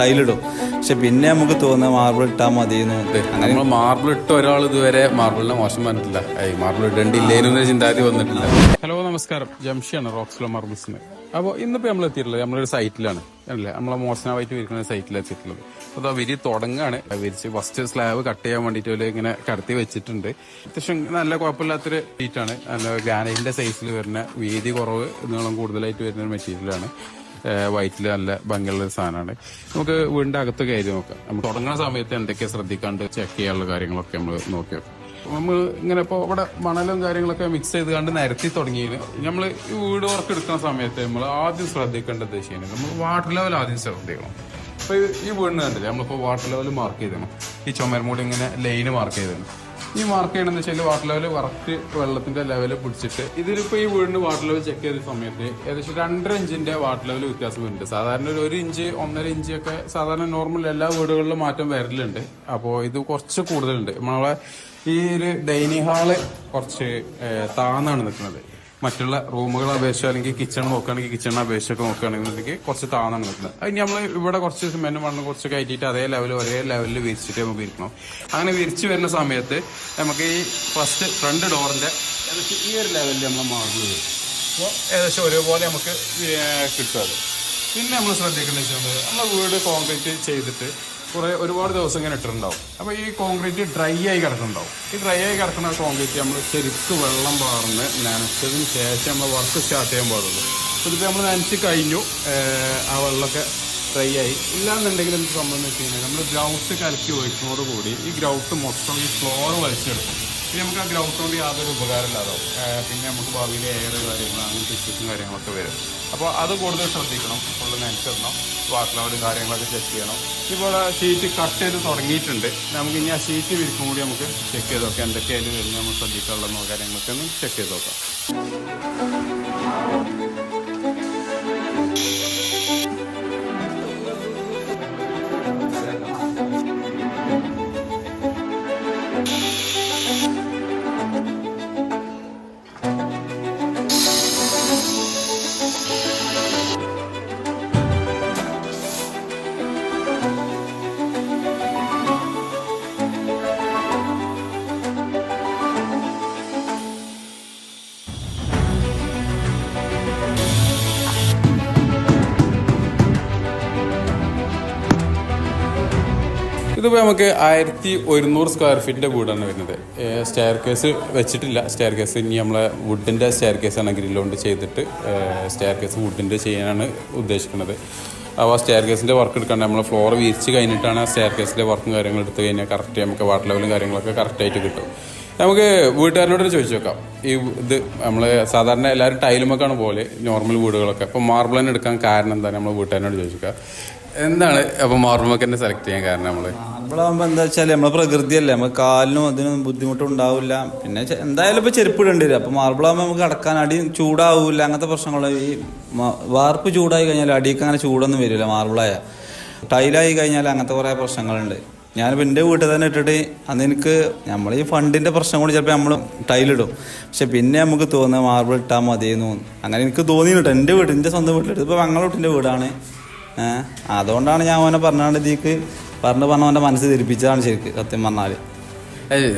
ടൈലിടും. പക്ഷെ പിന്നെ നമുക്ക് തോന്നുക മാർബിൾ ഇട്ടാൽ മതി എന്ന്. അങ്ങനെ നമ്മൾ മാർബിൾ ഇട്ട ഒരാൾ ഇതുവരെ മാർബിളിനെ മോശം പറഞ്ഞിട്ടില്ല. മാർബിൾ ഇടണ്ടില്ലേനൊന്നും ചിന്താതി വന്നിട്ടില്ല. ഹലോ നമസ്കാരം. ജംഷിയാണ് റോക്സ്ലോ മാർബിൾസിന് അപ്പോൾ ഇന്നിപ്പോൾ നമ്മൾ എത്തിയിട്ടുള്ളത് നമ്മളൊരു സൈറ്റിലാണ് അല്ലേ? നമ്മളെ മോശനമായിട്ട് വിരിക്കുന്ന സൈറ്റിലാണ് എത്തിയിട്ടുള്ളത്. അപ്പോൾ അതാ വിരി തുടങ്ങാണ്. വിരിച്ച് ഫസ്റ്റ് സ്ലാബ് കട്ട് ചെയ്യാൻ വേണ്ടിയിട്ട് അവർ ഇങ്ങനെ കടത്തി വെച്ചിട്ടുണ്ട്. അത്യാവശ്യം നല്ല കുഴപ്പമില്ലാത്തൊരു ഷീറ്റാണ് നല്ല ഗാനേജിന്റെ സൈസിൽ വരുന്ന വീതി കുറവ് നീളം കൂടുതലായിട്ട് വരുന്ന ഒരു മെറ്റീരിയലാണ് വൈറ്റിൽ നല്ല ഭംഗിയുള്ള ഒരു സാധനമാണ്. നമുക്ക് വീടിന്റെ അകത്ത് കയറി നോക്കാം. നമുക്ക് തുടങ്ങുന്ന സമയത്ത് എന്തൊക്കെ ശ്രദ്ധിക്കാണ്ട് ചെക്ക് ചെയ്യാനുള്ള കാര്യങ്ങളൊക്കെ നമ്മൾ നോക്കി നോക്കാം നമ്മൾ ഇങ്ങനെ ഇപ്പോൾ ഇവിടെ മണലും കാര്യങ്ങളൊക്കെ മിക്സ് ചെയ്ത് കണ്ട് നിരത്തി തുടങ്ങിയത് നമ്മൾ ഈ വീട് വർക്ക് എടുക്കുന്ന സമയത്ത് നമ്മൾ ആദ്യം ശ്രദ്ധിക്കേണ്ടത് ചെയ്യുന്നത് നമ്മൾ വാട്ടർ ലെവൽ ആദ്യം ശ്രദ്ധിക്കണം അപ്പോൾ ഈ വീടിന് കണ്ടില്ലേ? നമ്മളിപ്പോൾ വാട്ടർ ലെവൽ മാർക്ക് ചെയ്തണം ഈ ചുമരമൂടി ഇങ്ങനെ ലൈന് മാർക്ക് ചെയ്തതാണ് ഈ മാർക്ക് ചെയ്യണമെന്ന് വെച്ചാൽ വാട്ടർ ലെവൽ കറക്റ്റ് വെള്ളത്തിന്റെ ലെവൽ പിടിച്ചിട്ട് ഇതിലിപ്പോൾ ഈ വീടിന് വാട്ടർ ലെവൽ ചെക്ക് ചെയ്ത സമയത്ത് ഏകദേശം രണ്ടര ഇഞ്ചിന്റെ വാട്ടർ ലെവൽ വ്യത്യാസം വരുന്നുണ്ട് സാധാരണ ഒരു ഒരു ഇഞ്ച് ഒന്നര ഇഞ്ചൊക്കെ സാധാരണ നോർമൽ എല്ലാ വീടുകളിലും മാറ്റം വരലുണ്ട്. അപ്പോൾ ഇത് കുറച്ച് കൂടുതലുണ്ട്. നമ്മളെ ഈ ഒരു ഡൈനിങ് ഹാൾ കുറച്ച് താന്നാണ് നിൽക്കുന്നത്. മറ്റുള്ള റൂമുകളെ അപേക്ഷിച്ച് അല്ലെങ്കിൽ കിച്ചൺ നോക്കുകയാണെങ്കിൽ കിച്ചണിനെ അപേക്ഷിച്ചൊക്കെ നോക്കുകയാണെന്നുണ്ടെങ്കിൽ കുറച്ച് താഴ്ന്നാണ് നിൽക്കുന്നത് അതിന് നമ്മൾ ഇവിടെ കുറച്ച് സിമെന്റ് മണ്ണ് കുറച്ച് കയറ്റിയിട്ട് അതേ ലെവൽ ഒരേ ലെവലിൽ വിരിച്ചിട്ട് നമുക്ക് വിരിക്കണം അങ്ങനെ വിരിച്ച് വരുന്ന സമയത്ത് നമുക്ക് ഈ ഫസ്റ്റ് ഫ്രണ്ട് ഡോറിന്റെ ഏകദേശം ഈ ഒരു ലെവലിൽ നമ്മൾ മാർബിൾ വരും അപ്പോൾ ഏകദേശം ഒരേപോലെ നമുക്ക് കിട്ടും പിന്നെ നമ്മൾ ശ്രദ്ധിക്കേണ്ടത് നമ്മൾ വീട് കോൺക്രീറ്റ് ചെയ്തിട്ട് കുറെ ഒരുപാട് ദിവസം ഇങ്ങനെ ഇട്ടിട്ടുണ്ടാവും. അപ്പോൾ ഈ കോൺക്രീറ്റ് ഡ്രൈ ആയി കിടക്കുന്നുണ്ടാവും. ഈ ഡ്രൈ ആയി കിടക്കുന്ന കോൺക്രീറ്റ് നമ്മൾ ശരിക്ക് വെള്ളം പാർന്ന് നനച്ചതിന് ശേഷം നമ്മൾ വർക്ക് സ്റ്റാർട്ട് ചെയ്യാൻ പാടുള്ളൂ. ഇതിപ്പോൾ നമ്മൾ നനച്ച് കഴിഞ്ഞു. ആ വെള്ളമൊക്കെ ഡ്രൈ ആയി. ഇല്ലാന്നുണ്ടെങ്കിൽ എന്ത് സംഭവം എന്ന് വെച്ച് കഴിഞ്ഞാൽ നമ്മൾ ഗ്രൗട്ട് കലക്കി വയ്ക്കുന്നതോടുകൂടി കൂടി ഈ ഗ്രൗട്ട് മൊത്തം ഈ ഫ്ലോർ വലിച്ചെടുക്കും. പിന്നെ നമുക്ക് ആ ഗ്രൗണ്ട് കൊണ്ട് യാതൊരു ഉപകാരമില്ലാതാവും. പിന്നെ നമുക്ക് ഭാവിയിൽ എയർ കാര്യങ്ങൾ അങ്ങനത്തെ ഇഷ്യൂസും കാര്യങ്ങളൊക്കെ വരും. അപ്പോൾ അത് കൂടുതൽ ശ്രദ്ധിക്കണം. ഫുള്ള് നനച്ചിടണം വാട്ടർ ലെവലും കാര്യങ്ങളൊക്കെ ചെക്ക് ചെയ്യണം. ഇപ്പോൾ ഷീറ്റ് കട്ട് ചെയ്ത് തുടങ്ങിയിട്ടുണ്ട്. നമുക്ക് ഇനി ആ ഷീറ്റ് വിരിക്കും കൂടി നമുക്ക് ചെക്ക് ചെയ്ത് നോക്കാം. എന്തൊക്കെയായാലും വരുന്നത് നമ്മൾ ശ്രദ്ധിക്കാനുള്ള കാര്യങ്ങളൊക്കെ ഒന്ന് ചെക്ക് ചെയ്ത് നോക്കാം. ഇതിപ്പോൾ നമുക്ക് ആയിരത്തി ഒരുന്നൂറ് സ്ക്വയർ ഫീറ്റിന്റെ വീടാണ് വരുന്നത്. സ്റ്റെയർ കേസ് വെച്ചിട്ടില്ല. സ്റ്റെയർ കേസ് ഇനി നമ്മളെ വുഡിന്റെ സ്റ്റെയർ ആണ് ഗ്രില്ലുകൊണ്ട് ചെയ്തിട്ട് സ്റ്റെയർ കേസ് വുഡിന്റെ ചെയ്യാനാണ് ഉദ്ദേശിക്കുന്നത്. അപ്പോൾ ആ സ്റ്റെയർ കേസിന്റെ വർക്ക് എടുക്കാണ്ട് നമ്മൾ ഫ്ലോർ വിരിച്ച് കഴിഞ്ഞിട്ടാണ് സ്റ്റെയർ കേസിന്റെ വർക്കും കാര്യങ്ങളും എടുത്തു കഴിഞ്ഞാൽ കറക്റ്റ് നമുക്ക് വാട്ടർ ലെവലും കാര്യങ്ങളൊക്കെ കറക്റ്റായിട്ട് കിട്ടും. നമുക്ക് വീട്ടുകാരനോട് ചോദിച്ചു നോക്കാം. ഈ ഇത് നമ്മൾ സാധാരണ എല്ലാവരും ടൈലുമൊക്കെയാണ് പോലെ നോർമൽ വീടുകളൊക്കെ. അപ്പോൾ മാർബിൾ തന്നെ എടുക്കാൻ കാരണം എന്താണ്? നമ്മൾ വീട്ടുകാരനോട് ചോദിച്ചു എന്താണ്? അപ്പോൾ മാർമൊക്കെ തന്നെ സെലക്ട് ചെയ്യാൻ കാരണം നമ്മൾ മാർബിളാകുമ്പോൾ എന്താ വെച്ചാൽ നമ്മളെ പ്രകൃതിയല്ലേ നമുക്ക് കാലിനും അതിനും ബുദ്ധിമുട്ടുണ്ടാവില്ല പിന്നെ എന്തായാലും ഇപ്പൊ ചെരുപ്പ് ഇടേണ്ടി വരും. അപ്പോൾ മാർബിളാകുമ്പോൾ നമുക്ക് അടക്കാൻ അടി ചൂടാവില്ല അങ്ങനത്തെ പ്രശ്നങ്ങൾ ഈ വാർപ്പ് ചൂടായി കഴിഞ്ഞാൽ അടിയൊക്കെ അങ്ങനെ ചൂടൊന്നും വരില്ല മാർബിളായ. ടൈലായി കഴിഞ്ഞാൽ അങ്ങനത്തെ കുറേ പ്രശ്നങ്ങളുണ്ട്. ഞാനിപ്പോൾ എന്റെ വീട്ടിൽ തന്നെ ഇട്ടിട്ട് അന്ന് എനിക്ക് നമ്മൾ ഈ ഫണ്ടിന്റെ പ്രശ്നം കൊണ്ട് ചിലപ്പോൾ നമ്മൾ ടൈലിടും. പക്ഷെ പിന്നെ നമുക്ക് തോന്നുന്നത് മാർബിൾ ഇട്ടാൽ മതി എന്ന് തോന്നും അങ്ങനെ എനിക്ക് തോന്നിയിട്ടുണ്ട്. എന്റെ വീട് എന്റെ സ്വന്തം വീട്ടിൽ ഇപ്പോൾ മംഗളൂട്ടിന്റെ വീടാണ്. ഏഹ് അതുകൊണ്ടാണ് ഞാൻ അവനെ പറഞ്ഞാണ്ട് ഇതിക്ക് പറഞ്ഞു പറഞ്ഞ അവന്റെ മനസ്സ് ധരിപ്പിച്ചതാണ് ശരിക്ക് സത്യം പറഞ്ഞാൽ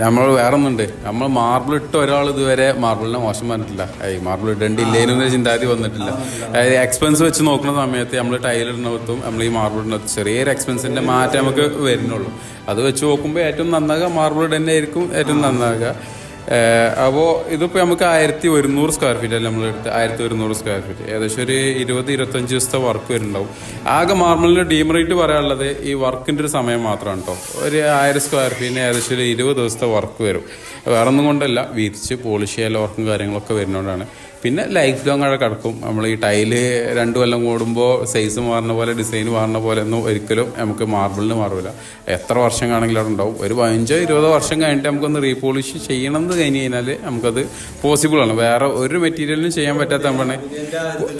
നമ്മൾ വേറെ ഒന്നുണ്ട് നമ്മൾ മാർബിൾ ഇട്ട ഒരാൾ ഇതുവരെ മാർബിളിനെ മോശം പറഞ്ഞിട്ടില്ല. ഏയ് മാർബിൾ ഇടണ്ടില്ലേനൊന്നും ചിന്താതി വന്നിട്ടില്ല. അതായത് എക്സ്പെൻസ് വെച്ച് നോക്കുന്ന സമയത്ത് നമ്മൾ ടൈൽ ഇടുന്നിടത്തും നമ്മൾ ഈ മാർബിൾ ഇടുന്നത് ചെറിയൊരു എക്സ്പെൻസിന്റെ മാറ്റം നമുക്ക് വരുന്നുള്ളൂ. അത് വെച്ച് നോക്കുമ്പോൾ ഏറ്റവും നന്നാകുക മാർബിൾ ഇടന്നെ ആയിരിക്കും ഏറ്റവും നന്നാകുക അപ്പോൾ ഇതിപ്പോൾ നമുക്ക് ആയിരത്തി ഒരുന്നൂറ് സ്ക്വയർ ഫീറ്റ് അല്ല നമ്മൾ എടുത്ത്? ആയിരത്തി ഒരുന്നൂറ് സ്ക്വയർ ഫീറ്റ് ഏകദേശം ഒരു ഇരുപത് ഇരുപത്തഞ്ച് ദിവസത്തെ വർക്ക് വരുന്നുണ്ടാവും. ആകെ മാർമലിന് ഡീമറേറ്റ് പറയാനുള്ളത് ഈ വർക്കിന്റെ ഒരു സമയം മാത്രമാണ് കേട്ടോ ഒരു ആയിരം സ്ക്വയർ ഫീറ്റിന് ഏകദേശം ഒരു ഇരുപത് ദിവസത്തെ വർക്ക് വരും. വേറെ ഒന്നും കൊണ്ടല്ല വീതിച്ച് പോളിഷ് ചെയ്യാൻ വർക്കും കാര്യങ്ങളൊക്കെ വരുന്നതുകൊണ്ടാണ് പിന്നെ ലൈഫ് ലോങ് അവിടെ കിടക്കും. നമ്മൾ ഈ ടൈൽ രണ്ടു കൊല്ലം കൂടുമ്പോൾ സൈസ് മാറുന്ന പോലെ ഡിസൈൻ മാറുന്ന പോലെ ഒന്നും ഒരിക്കലും നമുക്ക് മാർബിളിന് മാറില്ല എത്ര വർഷം കാണെങ്കിലും അവിടെ ഉണ്ടാവും. ഒരു പതിനഞ്ചോ ഇരുപതോ വർഷം കഴിഞ്ഞിട്ട് നമുക്കൊന്ന് റീപോളിഷ് ചെയ്യണം എന്ന് കഴിഞ്ഞ് കഴിഞ്ഞാൽ നമുക്കത് പോസിബിൾ ആണ്. വേറെ ഒരു മെറ്റീരിയലിനും ചെയ്യാൻ പറ്റാത്ത നമ്മളെ.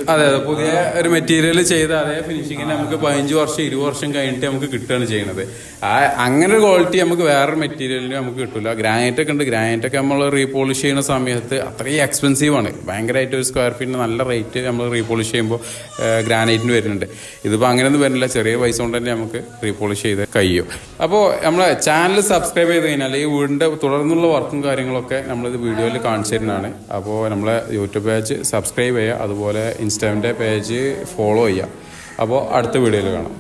അതെ അതെ പുതിയ ഒരു മെറ്റീരിയൽ ചെയ്ത അതേ ഫിനിഷിങ്ങിന് നമുക്ക് പതിനഞ്ച് വർഷം ഇരുപത് വർഷം കഴിഞ്ഞിട്ട് നമുക്ക് കിട്ടുകയാണ് ചെയ്യണത്. ആ അങ്ങനെ ഒരു ക്വാളിറ്റി നമുക്ക് വേറൊരു മെറ്റീരിയലിന് നമുക്ക് കിട്ടില്ല ഗ്രാനൈറ്റ് ഒക്കെ ഉണ്ട്. ഗ്രാനൈറ്റ് ഒക്കെ നമ്മൾ റീപോളിഷ് ചെയ്യുന്ന സമയത്ത് അത്രയും എക്സ്പെൻസീവ് ആണ്. ഭയങ്കര ഭയങ്കരമായിട്ട് ഒരു സ്ക്വയർ ഫീറ്റിന് നല്ല റേറ്റ് നമ്മൾ റീപോളിഷ് ചെയ്യുമ്പോൾ ഗ്രാനൈറ്റിന് വരുന്നുണ്ട്. ഇതിപ്പോൾ അങ്ങനെയൊന്നും വരുന്നില്ല. ചെറിയ പൈസ കൊണ്ട് തന്നെ നമുക്ക് റീപോളിഷ് ചെയ്ത് കഴിയും. അപ്പോൾ നമ്മൾ ചാനൽ സബ്സ്ക്രൈബ് ചെയ്ത് കഴിഞ്ഞാൽ ഈ വീടിന്റെ തുടർന്നുള്ള വർക്കും കാര്യങ്ങളൊക്കെ നമ്മളിത് വീഡിയോയിൽ കാണിച്ചു തരുന്നതാണ്. അപ്പോൾ നമ്മളെ യൂട്യൂബ് പേജ് സബ്സ്ക്രൈബ് ചെയ്യുക. അതുപോലെ ഇൻസ്റ്റാഗ്രാമിന്റെ പേജ് ഫോളോ ചെയ്യുക. അപ്പോൾ അടുത്ത വീഡിയോയിൽ കാണാം.